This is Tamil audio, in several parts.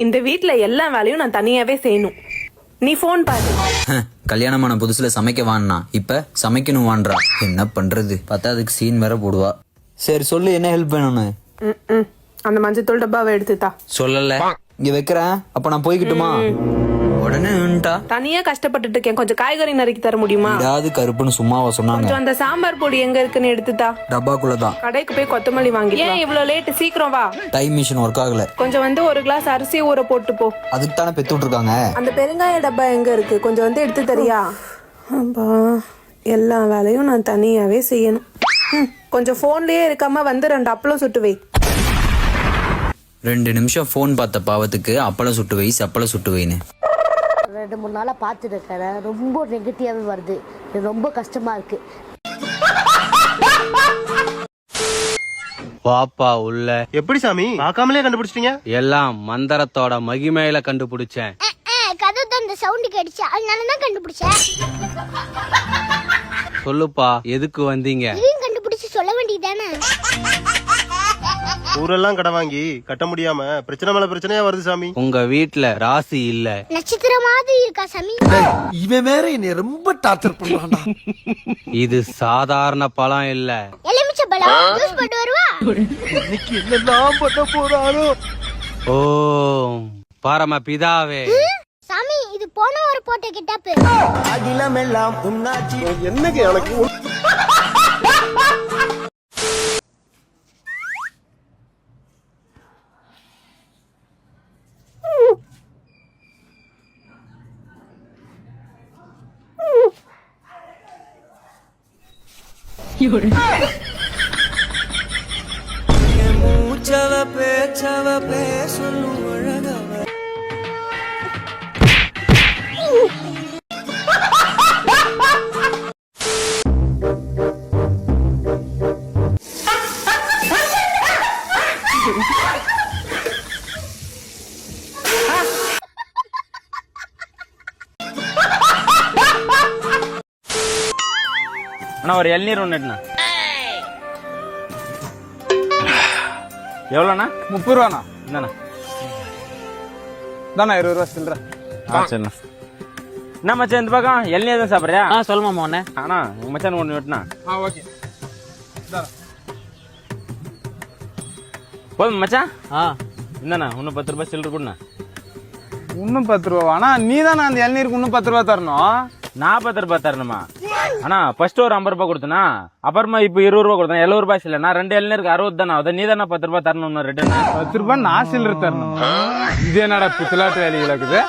இந்த வீட்ல எல்லா வேலையும் நான் தனியாவே செய்யணும். நீ ஃபோன் பாரு. கல்யாணமான புதுசுல சமைக்க வான்னா. இப்ப சமைக்கணும் வான்றா என்ன பண்றது? பார்த்தா அதுக்கு சீன் வேற போடுவா. சரி சொல்லு என்ன ஹெல்ப் வேணும்னு? ம், ம். அந்த மஞ்சத்தூள் டப்பாவை எடுத்துத்தா. சொல்லல. இங்க வைக்கிறேன். அப்ப நான் போய்கிட்டுமா நின்னுட்டா தனியா கஷ்டப்பட்டுட்டு இருக்கேன். கொஞ்சம் காய்கறி நறுக்கி தர முடியுமா? இடாது கருப்புன்னு சும்மாவா சொன்னாங்க. கொஞ்சம் அந்த சாம்பார் பொடி எங்க இருக்குன்னு எடுத்துத்தா. டப்பாக்குள்ளதான். கடைக்கு போய் கொத்தமல்லி வாங்கி ஏன் இவ்வளவு லேட் சீக்கிரம் வா. டைம் மிஷின் ஒர்க் ஆகல. கொஞ்சம் வந்து ஒரு கிளாஸ் அரிசி ஊற போட்டு போ. அதுக்கு தானே பெத்து விட்டுருக்காங்க? அந்த பெருங்காய டப்பா எங்க இருக்கு? கொஞ்சம் வந்து எடுத்து தரியா. அப்பா எல்லா வேலையும் நான் தனியாவே செய்யணும். ம், கொஞ்சம் போன்லயே இருக்காம வந்து ரெண்டு அப்பளம் சுட்டு வை. ரெண்டு நிமிஷம் ஃபோன் பார்த்த பாவத்துக்கு அப்பளம் சுட்டு வை செப்பளம் சுட்டு வைன்னு. ரெண்டு மூணு நாளாக பார்த்துட்டு இருக்கிறேன் ரொம்ப நெகட்டிவாகவே வருது. இது ரொம்ப கஷ்டமாக இருக்குது பாப்பா உள்ள. எப்படி சாமி? பார்க்காமலே கண்டுபிடிச்சிட்டீங்க? எல்லாம் மந்திரத்தோட மகிமையில கண்டுபிடிச்சேன். கதை இந்த சவுண்டு கேட்டுச்சு. அதனால தான் கண்டுபிடிச்சேன். சொல்லுப்பா எதுக்கு வந்தீங்க? இதையும் கண்டுபிடிச்சு சொல்ல வேண்டியதானே ஊரெல்லாம் கடை வாங்கி கட்ட முடியாம பிரச்சனை மேல பிரச்சனையா வருது சாமி. உங்க வீட்ல ராசி இல்ல. நட்சத்திரம் மாதிரி இருக்கா சாமி? இவன் வேற என்னை ரொம்ப டார்ச்சர் பண்றான்டா. இது சாதாரண பழம் இல்ல. எலுமிச்சை பழம். ஜூஸ் போட்டு வருவா? இன்னைக்கு என்னெல்லாம் பண்ண போறாரோ ஓம் பரம பிதாவே. சாமி இது போன ஒரு போட்ட கிட்டாப்பு. என்னங்க எனக்கு? அண்ணா ஒரு இளநீர் ஒன்றுண்ணா எவ்வளோண்ணா? முப்பது ரூபாண்ணா என்னண்ணா தானே இருபது ரூபா சில்லற. ஆ சரிண்ணா. என்ன மச்சான் இந்த பக்கம்? இளநீர் தான் சாப்பிட்றியா? ஆ சொல்லுமா மோனே. அண்ணா உங்க மச்சான் ஒன்று வெட்டினா ஆ ஓகே. போதும் மச்சான். ஆ. என்னண்ணா இன்னும் பத்து ரூபாய் சில்லற கொடுண்ணா. இன்னும் பத்து ரூபா ஆனா நீ தானே அந்த இளநீருக்கு இன்னும் பத்து ரூபா தரணும். நான் பத்து ரூபாய் தரணுமா? அண்ணா ஃபர்ஸ்ட் ஒரு ஐம்பது ரூபாய் கொடுத்தனா அப்புறமா இப்போ இருபது ரூபாய் கொடுத்தேன். எழுபது ரூபாய் இல்லை நான் ரெண்டு இளநீருக்கு அறுபது தானே அதை நீ தானே பத்து ரூபாய் தரணும் ரிட்டர்ன் பத்து ரூபாய் நான் சில்லற தரணும். இது என்னடா பித்தலாட்டு வேலைகள் இருக்குது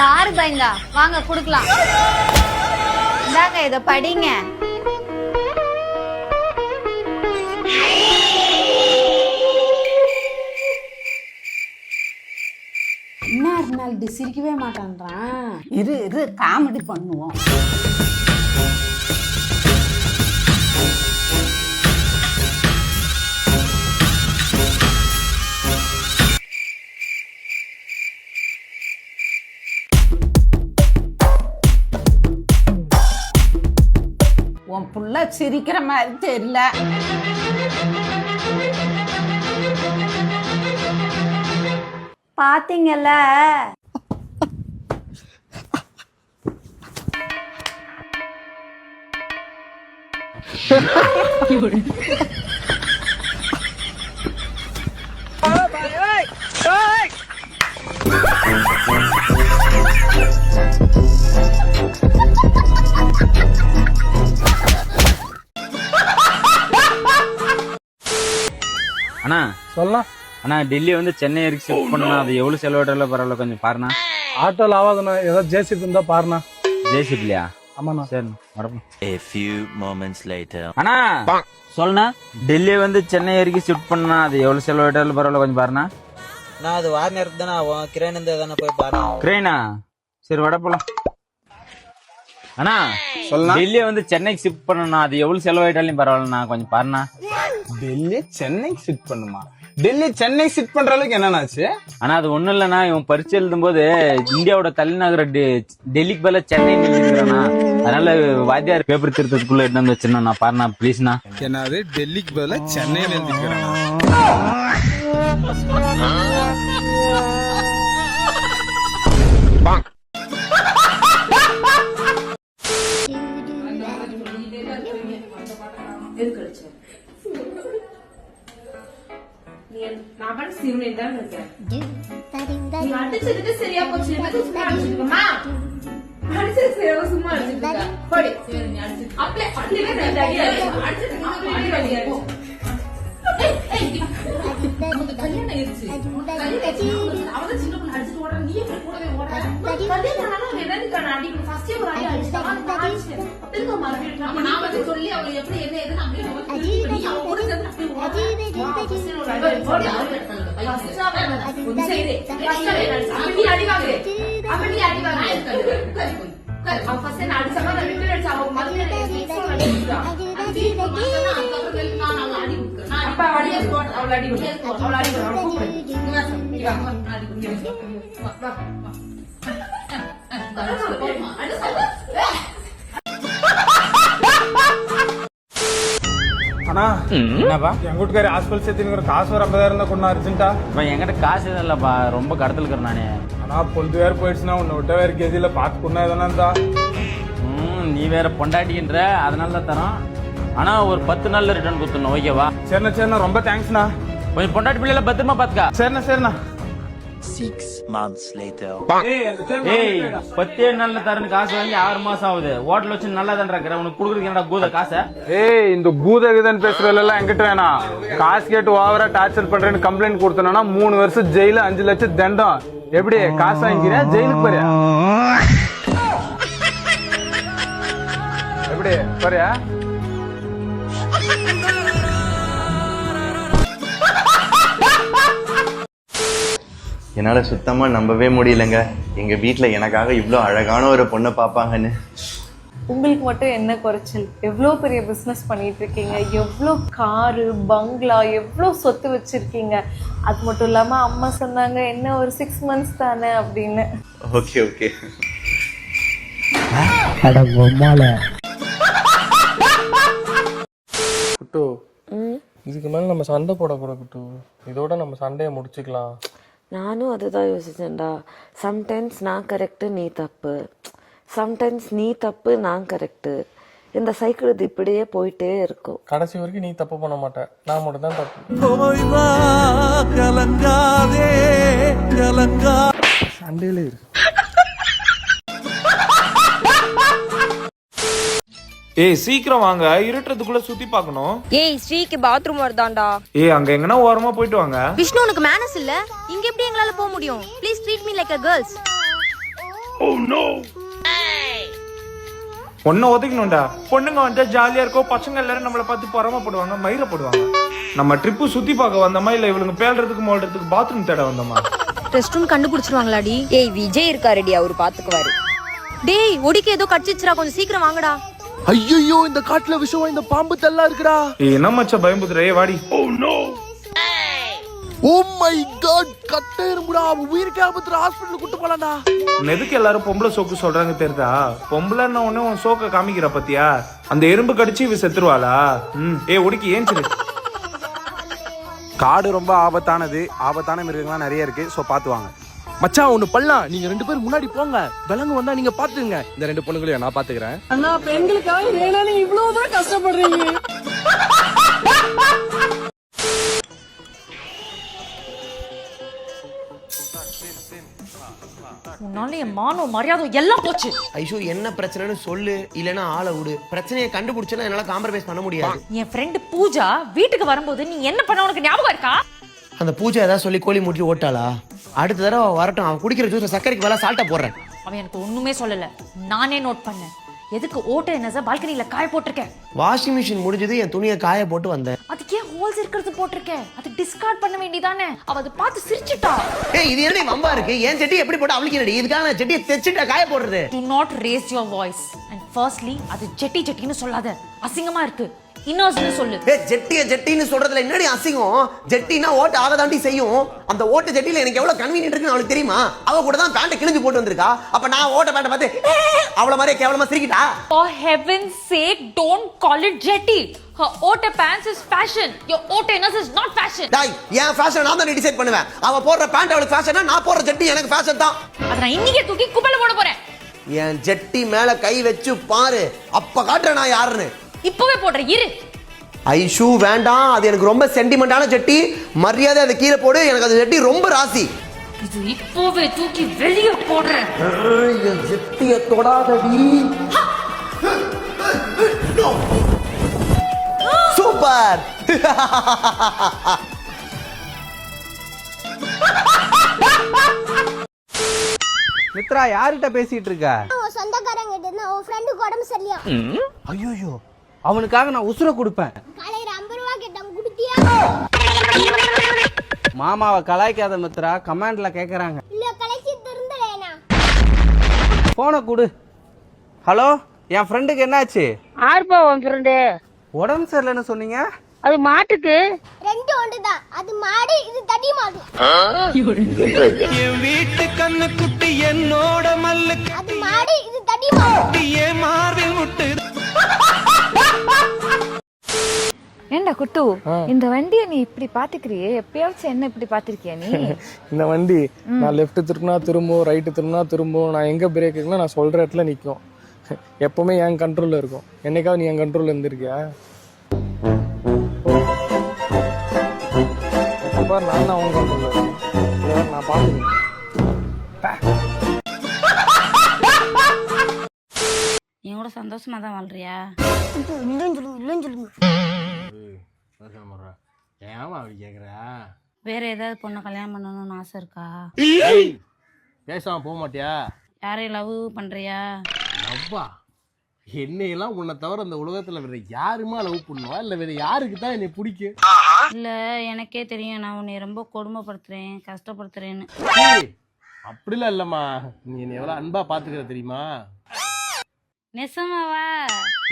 யாரு பயந்தா? வாங்க குடுக்கலாம். இந்தாங்க இத படிங்க. என்ன சிரிக்கவே மாட்டான்றான். இரு இரு காமெடி பண்ணுவோம். உன் புள்ள சிரிக்கிற மாதிரி தெரியல. பாத்தீங்கல்ல ha! அண்ணா டெல்லி வந்து சென்னை வரைக்கும் ஷிஃப்ட் பண்ணணும் அது எவ்வளவு செலவிடல பரவாயில்ல கொஞ்சம் பாருண்ணா. ஆட்டோல ஆகாதுண்ணா ஏதாவது ஜேசிபி இருந்தா பாருண்ணா. ஜேசிபிலியா ஆமாண்ணா. சரி வரப்போம் A few moments later. அண்ணா சொல்லுண்ணா டெல்லி வந்து சென்னை வரைக்கும் ஷிஃப்ட் பண்ணா அது எவ்வளவு செலவிடல பரவாயில்ல கொஞ்சம் பாருண்ணா. நான் அது வார நேரத்து தானே ஆகும். கிரேன் இருந்தா தானே போய் பாரு கிரேனா? சரி வட போலாம். அண்ணா சொல்லலாம் டெல்லி வந்து சென்னைக்கு ஷிஃப்ட் பண்ணணும் அது எவ்வளவு செலவாயிட்டாலும் பரவாயில்லண்ணா கொஞ்சம் பாருண்ணா. டெல்லி சென்னை சிட் பண்ணுமா? டெல்லி சென்னை சிட் பண்ற அளவுக்கு என்னன்னாச்சு ஆனா அது ஒண்ணும் இல்லைண்ணா. இவன் பரிச்சை எழுதும் போது இந்தியாவோட தலைநகர டெ- டெல்லிக்கு பதிலா சென்னை அதனால வாத்தியார் பேப்பர் திருத்தத்துக்குள்ள எடுத்து வந்து வச்சிருந்தா பாருண்ணா ப்ளீஸ்ண்ணா என்னது? டெல்லிக்கு பதிலா சென்னையில எழுதிக்கிறேன் அடிச்சதுக்கு சரியா போச்சு சும்மா அடிச்சிருக்கமா அடிச்சது சரியா அப்படியே அப்படியே கல்யாணம். அவதான் சின்ன பொண்ணு அடிச்சிட்டு ஓடுறா. நீ எப்படி கூடவே ஓடுற? கல்யாணம் ஆனாலும் அவன் என்னதுக்கான அடிக்கணும்? First ஏ ஒரு அடி அடிச்சிட்டான். நான் அடிச்சிட்டேன். எதுக்கு மறுபடியும் அடிக்கணும்? அப்ப நான் வந்து சொல்லி அவளை எப்படி என்ன அப்படியே ಫಸ್ಟ್ ಅಡಿಸಮ್ಮ ಅಡಿ ಅಡಿ அண்ணா என்னப்பா? என் வீட்டுக்காரி ஹாஸ்பிட்டல் சேர்த்துங்கிற காசு ஒரு ஐம்பதாயிரம் தான் கொண்டு அர்ஜென்ட்டா என்கிட்ட காசு எதுவும் இல்லப்பா. ரொம்ப கடத்தல் இருக்கிறேன் நானே. ஆனா பொழுது வேற போயிடுச்சுன்னா உன்னை விட்ட வேற கெதியில பாத்து கொண்டா எதனா இருந்தா. ம், நீ வேற பொண்டாட்டின்ற. அதனால தான் தரோம். ஆனா ஒரு பத்து நாள்ல ரிட்டர்ன் கொடுத்துடணும். ஓகேவா சரிண்ணா சரிண்ணா. ரொம்ப தேங்க்ஸ்ண்ணா கொஞ்சம் பொண்டாட்டி பிள்ளைல பத்திரமா பாத்துக்கா சரிண்ணா சரிண்ணா. Six months later. ஏய் பத்தே நாள்ல தரேன்னு காசு வாங்கி ஆறு மாசம் ஆகுது. ஹோட்டல் வச்சு நல்லா தான் இருக்கிற. உனக்கு கொடுக்குறதுக்கு என்னடா கூத காசை? ஏய் இந்த கூத கீதன் பேசுறதுல எல்லாம் எங்கிட்ட வேணாம் காசு கேட்டு ஓவரா டார்ச்சர் பண்றேன்னு கம்ப்ளைண்ட் கொடுத்தனா மூணு வருஷம் ஜெயில அஞ்சு லட்சம் தண்டம். எப்படி காசு வாங்கிக்கிறியா? ஜெயிலுக்கு போறியா? எப்படி? போறியா? என்னால சுத்தமா நம்பவே முடியலங்க. எங்க வீட்ல எனக்காக இவ்ளோ அழகான ஒரு பொண்ணை பாப்பாங்கன்னு. உங்களுக்கு மட்டும் என்ன குறைச்சல்? எவ்வளோ பெரிய பிஸ்னஸ் பண்ணிட்டு இருக்கீங்க? எவ்வளோ காரு பங்களா எவ்வளோ சொத்து வச்சிருக்கீங்க? அது மட்டும் இல்லாமல் அம்மா சொன்னாங்க என்ன ஒரு சிக்ஸ் மந்த்ஸ் தானே அப்படின்னு. Okay okay. குட்டு இதுக்கு மேல நம்ம சண்டை போடக்கூடாது குட்டு. இதோட நம்ம சண்டையை முடிச்சுக்கலாம். நானும் அதுதான் யோசிச்சேன்டா. சம்டைம்ஸ் நான் கரெக்டு நீ தப்பு. சம்டைம்ஸ் நீ தப்பு நான் கரெக்டு இந்த சைக்கிள் இது இப்படியே போயிட்டே இருக்கும். கடைசி வரைக்கும் நீ தப்பு பண்ண மாட்ட. நான் மட்டும் தான் தப்பு கலங்காதே கலங்கா சண்டையில இரு ஏய் சீக்கிரம் வாங்க. இருட்டுறதுக்குள்ள சுத்தி பார்க்கணும். ஏய் ஸ்ரீக்கு பாத்ரூம் வருதாண்டா. ஏய் அங்க எங்கன்னா ஓரமா போயிட்டு வாங்க. விஷ்ணு உனக்கு மேனஸ் இல்ல? இங்க எப்படி எங்களால போக முடியும்? Please treat me like a girls பொண்ணை ஒதுக்கணும்டா. பொண்ணுங்க வந்தா ஜாலியா இருக்கும் பசங்க எல்லாரும் நம்மளை பார்த்து பொறாமப்படுவாங்க மயிரப்படுவாங்க நம்ம ட்ரிப்பு சுத்தி பார்க்க வந்தோமா இல்ல இவளுங்க பேல்றதுக்கு மோல்றதுக்கு பாத்ரூம் தேட வந்தோமா? ரெஸ்ட் ரூம் கண்டுபிடிச்சிருவாங்களாடி? ஏய் விஜய் இருக்காருடி அவரு பாத்துக்குவாரு. டேய் ஒடிக்கு ஏதோ கடிச்சிச்சுடா கொஞ்சம் சீக்கிரம் வாங்கடா. ஐயோ இந்த காட்டுல விஷம் இந்த பாம்பு தெல்லா இருக்குடா. என்ன மச்சா பயம்புதுரே வாடி. ஓ மை காட் கட்ட அவன் உயிருக்கு ஆபத்துல ஹாஸ்பிடல் கூட்டு போலாம்டா. எதுக்கு எல்லாரும் பொம்பளை சோக்கு சொல்றாங்க தெரியுதா பொம்பளைன்னா உடனே உன் சோக்க காமிக்கிற பத்தியா? அந்த எறும்பு கடிச்சு இவ செத்துருவாளா? ம். ஏ ஒடுக்கி ஏன் காடு ரொம்ப ஆபத்தானது. ஆபத்தான மிருகங்கள்லாம் நிறைய இருக்கு. சோ பாத்து வாங்க. மச்சான் ஒண்ணு பண்ணலாம். நீங்க ரெண்டு பேரும் முன்னாடி போங்க. விலங்கு வந்தா நீங்க பாத்துங்க இந்த ரெண்டு பொண்ணுங்களையும் நான் பாத்துக்கிறேன். அண்ணா பெண்களுக்காக ஏன்னா நீங்க இவ்வளவுதான் கஷ்டப்படுறீங்க. உன்னால என் மானம் மரியாதை எல்லாம் போச்சு. ஐஷோ என்ன பிரச்சனைன்னு சொல்லு இல்லனா ஆளை விடு. பிரச்சனையை கண்டுபிடிச்சனா என்னால காம்ப்ரமைஸ் பண்ண முடியாது. என் ஃப்ரெண்டு பூஜா வீட்டுக்கு வரும்போது நீ என்ன பண்ண உனக்கு ஞாபகம் இருக்கா? அந்த பூஜை ஏதாவது சொல்லி கோழி மூட்டி ஓட்டாளா? அடுத்த தடவை வரட்டும் அவன் குடிக்கிற ஜூஸ் சர்க்கரைக்கு வேலை சால்ட்டா போடுறேன். அவன் எனக்கு ஒண்ணுமே சொல்லல. நானே நோட் பண்ணேன். எதுக்கு ஓட்ட என்ன பால்கனில காய போட்டிருக்கேன். வாஷிங் மிஷின் முடிஞ்சது என் துணியை காய போட்டு வந்தேன். அதுக்கு ஏன் ஹோல்ஸ் இருக்கிறது போட்டிருக்கேன்? அது டிஸ்கார்ட் பண்ண வேண்டியதானே? அவ அதை பார்த்து சிரிச்சிட்டா. ஏய் இது என்ன வம்பா இருக்கு? என் செட்டி எப்படி போட்டு அவளுக்கு என்னடி இதுக்காக நான் செட்டியை தைச்சிட்டா காய போடுறது. Do not raise your voice and firstly அது ஜெட்டி ஜெட்டின்னு சொல்லாத. அசிங்கமா இருக்கு. இன்னொரு சொல்லு. ஏ ஜெட்டிய ஜெட்டின்னு சொல்றதுல என்னடி அசிங்கம்? ஜெட்டினா ஓட்டு ஆக தாண்டி செய்யும். அந்த ஓட்டு ஜெட்டில எனக்கு எவ்வளவு கன்வீனியன்ட் இருக்குன்னு அவளுக்கு தெரியுமா? அவ கூட தான் பேண்ட் கிழிஞ்சு போட்டு வந்திருக்கா. அப்ப நான் ஓட்ட பேண்ட் பார்த்து அவள மாதிரியே கேவலமா சிரிக்கிட்டா? For heaven's sake, don't call it jetty. Her otter pants is fashion. Your otterness is not fashion. டாய் என் ஃபேஷன் நான் தான் டிசைட் பண்ணுவேன். அவ போடுற பேண்ட் அவளுக்கு ஃபேஷனா நான் போடுற ஜெட்டி எனக்கு ஃபேஷன் தான். அதை நான் இன்னைக்கே தூக்கி குப்பையில போட போறேன். என் ஜெட்டி மேல கை வச்சு பாரு. அப்ப காட்டுறேன் நான் யாருன்னு. இப்பவே போடுறேன் இரு. ஐஷு வேண்டாம். அது எனக்கு ரொம்ப சென்டிமெண்டான ஜெட்டி மரியாதை அதை கீழே போடு. எனக்கு அந்த ஜெட்டி ரொம்ப ராசி. இது இப்போவே தூக்கி வெளியே போடுறேன் என் ஜெட்டிய தொடாதடி. சூப்பர். மித்ரா யார்கிட்ட பேசிட்டு இருக்க? சொந்தக்காரங்க உன் ஃப்ரெண்டுக்கு உடம்பு சரியா ஐயோ அவனுக்காக நான் உசுர கொடுப்பேன். மாமாவை கலாய்க்காத மித்ரா கமெண்ட்ல கேக்குறாங்க. போனை கொடு. ஹலோ என் ஃப்ரெண்டுக்கு என்னாச்சு? ஆர்பா உன் ஃப்ரெண்டு உடம்பு சரியில்லைன்னு சொன்னீங்க? அது மாட்டுக்கு. ரெண்டு ஒன்று தான் அது மாடு இது தடி மாடு. என் வீட்டு கண்ணு குட்டி என்னோட மல்லு. அது மாடு இது தடி மாடு. ஏன் மார்பில் முட்டு ஏண்டா குட்டு? இந்த வண்டியை நீ இப்படி பாத்துக்கிறியே? எப்பயாச்சும் என்ன இப்படி பாத்திருக்கியா நீ? இந்த வண்டி நான் லெஃப்ட் திரும்பினா திரும்பும் ரைட்டு திரும்பினா திரும்பும். நான் எங்க பிரேக் இருக்குன்னா நான் சொல்ற இடத்துல நிற்கும் எப்பவுமே என் கண்ட்ரோல்ல இருக்கும். என்னைக்காவது நீ என் கண்ட்ரோல்ல இருந்திருக்கியா? நான் தான் உன் கண்ட்ரோல்ல நான் பாத்துக்கிறேன். சந்தோஷமாக சந்தோஷமா தான் வாழ்றியா? இல்லைன்னு சொல்லுங்க இல்லைன்னு சொல்லுங்க ஏமா அப்படி வேற ஏதாவது பொண்ணை கல்யாணம் பண்ணணும்னு ஆசை இருக்கா? பேசாம போக மாட்டியா யாரையும் லவ் பண்றியா? அப்பா என்னையெல்லாம் உன்னை தவிர அந்த உலகத்துல வேற யாருமா லவ் பண்ணுவா இல்ல வேற யாருக்கு தான் என்னை பிடிக்கும் இல்ல எனக்கே தெரியும். நான் உன்னை ரொம்ப கொடுமைப்படுத்துறேன் கஷ்டப்படுத்துறேன்னு. அப்படிலாம் இல்லம்மா. நீ என்னை எவ்வளவு அன்பா பாத்துக்கிற தெரியுமா? நெசமாவா?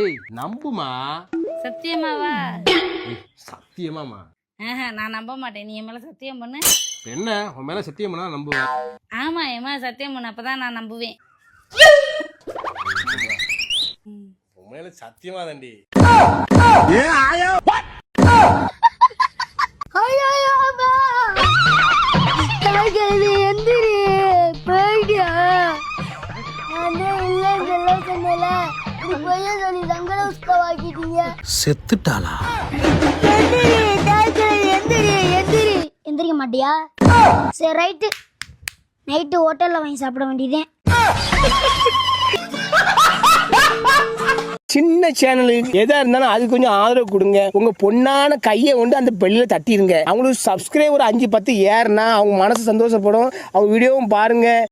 ஏய் நம்புமா? சத்தியமாவா? சத்தியமாமா ஆஹா, நான் நம்ப மாட்டேன். நீ என் மேல சத்தியம் பண்ணு. என்ன? உன் மேல சத்தியம் பண்ணா நம்புவேன். ஆமா என் மேல சத்தியம் பண்ணு. அப்பதான் நான் நம்புவேன். உன் மேல சத்தியமா தாண்டி. ஐயோ சொன்னல இது பொய்ய சொல்லி செத்துட்டாளா? எந்திரிக்க மாட்டியா? சரி ரைட்டு நைட்டு ஹோட்டல்ல வாங்கி சாப்பிட வேண்டியதேன் சின்ன சேனலுக்கு எதா இருந்தாலும் அது கொஞ்சம் ஆதரவு கொடுங்க. உங்க பொண்ணான கையை கொண்டு அந்த பெல்லில தட்டிடுங்க அவங்களுக்கு சப்ஸ்கிரைபர் அஞ்சு பத்து ஏறுனா அவங்க மனசு சந்தோஷப்படும். அவங்க வீடியோவும் பாருங்க.